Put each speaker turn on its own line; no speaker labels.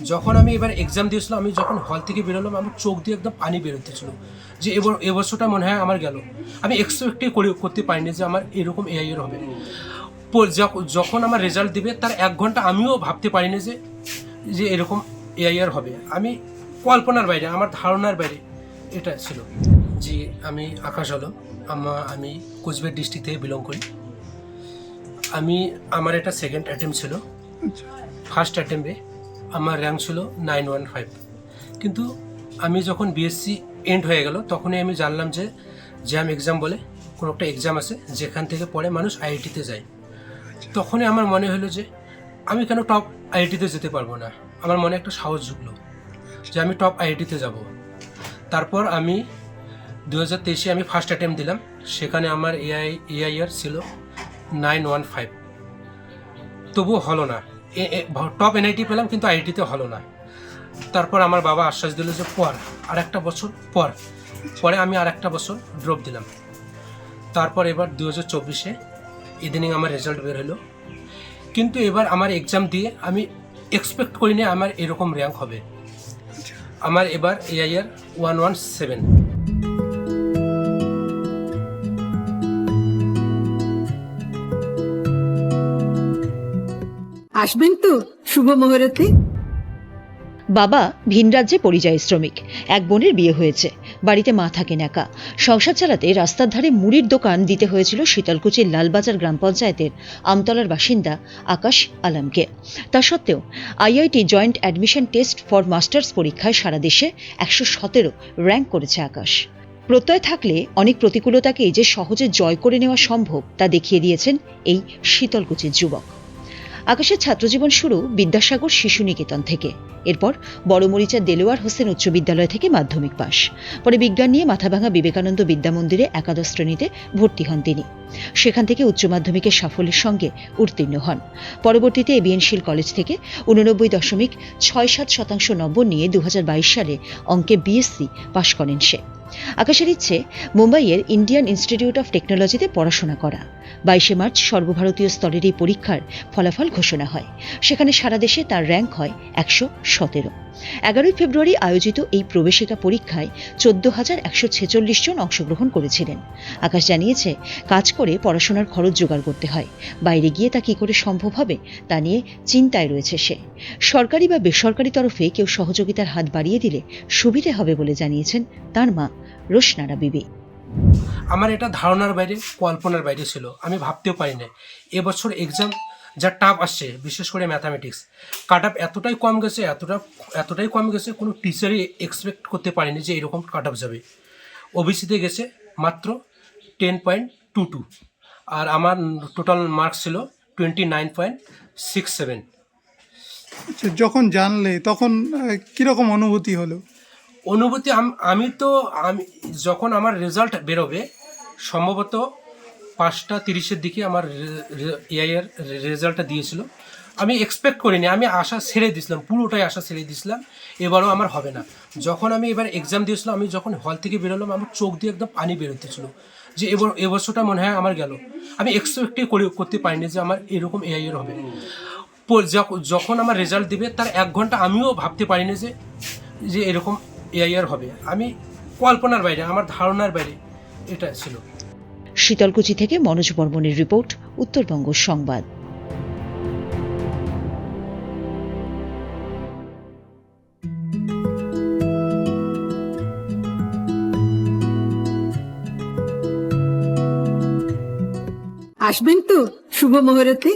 যখন আমি এবার এক্সাম দিয়েছিলাম, আমি যখন হল থেকে বেরোলাম, আমার চোখ দিয়ে একদম পানি বেরোতেছিল যে এবার এবছরটা মনে হয় আমার গেল। আমি এক্সপেক্টই করে করতে পারিনি যে আমার এরকম এআই এর হবে। যখন আমার রেজাল্ট দিবে, তার এক ঘণ্টা আমিও ভাবতে পারিনি যে যে এরকম এআই আর হবে। আমি কল্পনার বাইরে, আমার ধারণার বাইরে এটা ছিল জি আমি আকাশ আলম আমা আমি কোচবিহার ডিস্ট্রিক্ট থেকে বিলং করি। আমি আমার এটা সেকেন্ড অ্যাটেম্প ছিল। ফার্স্ট অ্যাটেম্পে আমার র্যাঙ্ক ছিল নাইন ওয়ান ফাইভ কিন্তু আমি যখন বিএসসি এন্ড হয়ে গেল, তখনই আমি জানলাম যে জ্যাম এক্সাম বলে কোনো একটা এক্সাম আছে, যেখান থেকে পরে মানুষ আইআইটিতে যায়। তখনই আমার মনে হলো যে আমি কেন টপ আইআইটিতে যেতে পারব না? আমার মনে একটা সাহস জুগলো যে আমি টপ আইআইটিতে যাব। তারপর আমি দু হাজার তেইশে আমি ফার্স্ট অ্যাটেম্প দিলাম, সেখানে আমার এআই এআইআর ছিল নাইন ওয়ান ফাইভ তবুও হলো না। টপ এনআইটি পেলাম, কিন্তু আইআইটিতে হলো না। তারপর আমার বাবা আশ্বাস দিল যে পর আর একটা বছর পর পরে আমি আর একটা বছর ড্রপ দিলাম। তারপর এবার দু হাজার চব্বিশে ইদানিং আমার রেজাল্ট বের হলো। কিন্তু এবার আমার এক্সাম দিয়ে আমি এক্সপেক্ট করিনি আমার এরকম র্যাঙ্ক হবে। আমার এবার এআইআর ওয়ান ওয়ান সেভেন
আসবেন তো শুভ মুহূর্তে।
বাবা ভিন রাজ্যে পরিযায়ী শ্রমিক। এক বোনের বিয়ে হয়েছে। বাড়িতে মা থাকেন একা সংসার চালাতে রাস্তার ধারে মুড়ির দোকান দিতে হয়েছিল শীতলকুচির লালবাজার গ্রাম পঞ্চায়েতের আমতলার বাসিন্দা আকাশ আলমকে। তা সত্ত্বেও IIT joint admission test for masters পরীক্ষায় সারা দেশে একশো সতেরো র্যাঙ্ক করেছে আকাশ। প্রত্যয় থাকলে অনেক প্রতিকূলতাকেই যে সহজে জয় করে নেওয়া সম্ভব তা দেখিয়ে দিয়েছেন এই শীতলকুচির যুবক। আকাশের ছাত্রজীবন শুরু বিদ্যাসাগর শিশু নিকেতন থেকে। এরপর বড়মরিচার দেলোয়ার হোসেন উচ্চ বিদ্যালয় থেকে মাধ্যমিক পাশ। পরে বিজ্ঞান নিয়ে মাথাভাঙা বিবেকানন্দ বিদ্যামন্দিরে একাদশ শ্রেণীতে ভর্তি হন তিনি। সেখান থেকে উচ্চ মাধ্যমিকের সাফল্যের সঙ্গে উত্তীর্ণ হন। পরবর্তীতে এবিএনশিল কলেজ থেকে উননব্বই দশমিক ছয় সাত শতাংশ নম্বর নিয়ে দু হাজার বাইশ সালে অঙ্কে বিএসসি পাশ করেন সে। আকাশের ইচ্ছে, মুম্বাইয়ের ইন্ডিয়ান ইনস্টিটিউট অফ টেকনোলজিতে পড়াশোনা করা। বাইশে মার্চ সর্বভারতীয় স্তরের এই পরীক্ষার ফলাফল ঘোষণা হয়। সেখানে সারা দেশে তার র্যাঙ্ক হয় একশো সতেরো। এগারোই ফেব্রুয়ারি আয়োজিত এই প্রবেশিকা পরীক্ষায় চোদ্দ হাজার একশো ছেচল্লিশ জন অংশগ্রহণ করেছিলেন। আকাশ জানিয়েছে, কাজ করে পড়াশোনার খরচ জোগাড় করতে হয়। বাইরে গিয়ে তা কী করে সম্ভব হবে, তা নিয়ে চিন্তায় রয়েছে সে। সরকারি বা বেসরকারি তরফে কেউ সহযোগিতার হাত বাড়িয়ে দিলে সুবিধে হবে বলে জানিয়েছেন তার মা। রোশনারা বিবি।
আমার এটা ধারণার বাইরে কল্পনার বাইরে ছিল। আমি ভাবতেও পারি না এবছর এক্সাম যা টাফ আসছে বিশেষ করে ম্যাথামেটিক্স কাট আপ এতটাই কম গেছে এতটা এতটাই কম গেছে কোনো টিচারই এক্সপেক্ট করতে পারেনি যে এরকম কাট আপ যাবে। ওবিসিতে গেছে মাত্র টেন পয়েন্ট টু টু আর আমার টোটাল মার্কস ছিল twenty nine point six seven
যখন জানলে তখন কীরকম অনুভূতি হলো?
অনুভূতি আম- তো, আমি, যখন আমার রেজাল্ট বেরোবে, সম্ভবত পাঁচটা তিরিশের দিকে আমার এআইয়ের রেজাল্টটা দিয়েছিল। আমি এক্সপেক্ট করিনি, আমি আশা ছেড়ে দিয়েছিলাম পুরোটাই আশা ছেড়ে দিয়েছিলাম এবারও আমার হবে না। যখন আমি এবার এক্সাম দিয়েছিলাম, আমি যখন হল থেকে বেরোলাম, আমার চোখ দিয়ে একদম পানি বেরোতেছিল, যে এবার, এবছরটা মনে হয় আমার গেল। আমি এক্সপেক্টই করে, করতে পারিনি যে আমার এরকম এআইয়ের হবে। যখন আমার রেজাল্ট দিবে, তার এক ঘণ্টা আমিও ভাবতে পারিনি যে যে এরকম এআইআর হবে। আমি কল্পনার বাইরে আমার ধারণার বাইরে এটা ছিল।
শীতলকুচি থেকে মনোজ বর্মনের রিপোর্ট উত্তরবঙ্গ সংবাদ।
আসবেন তো শুভ মুহূর্তে।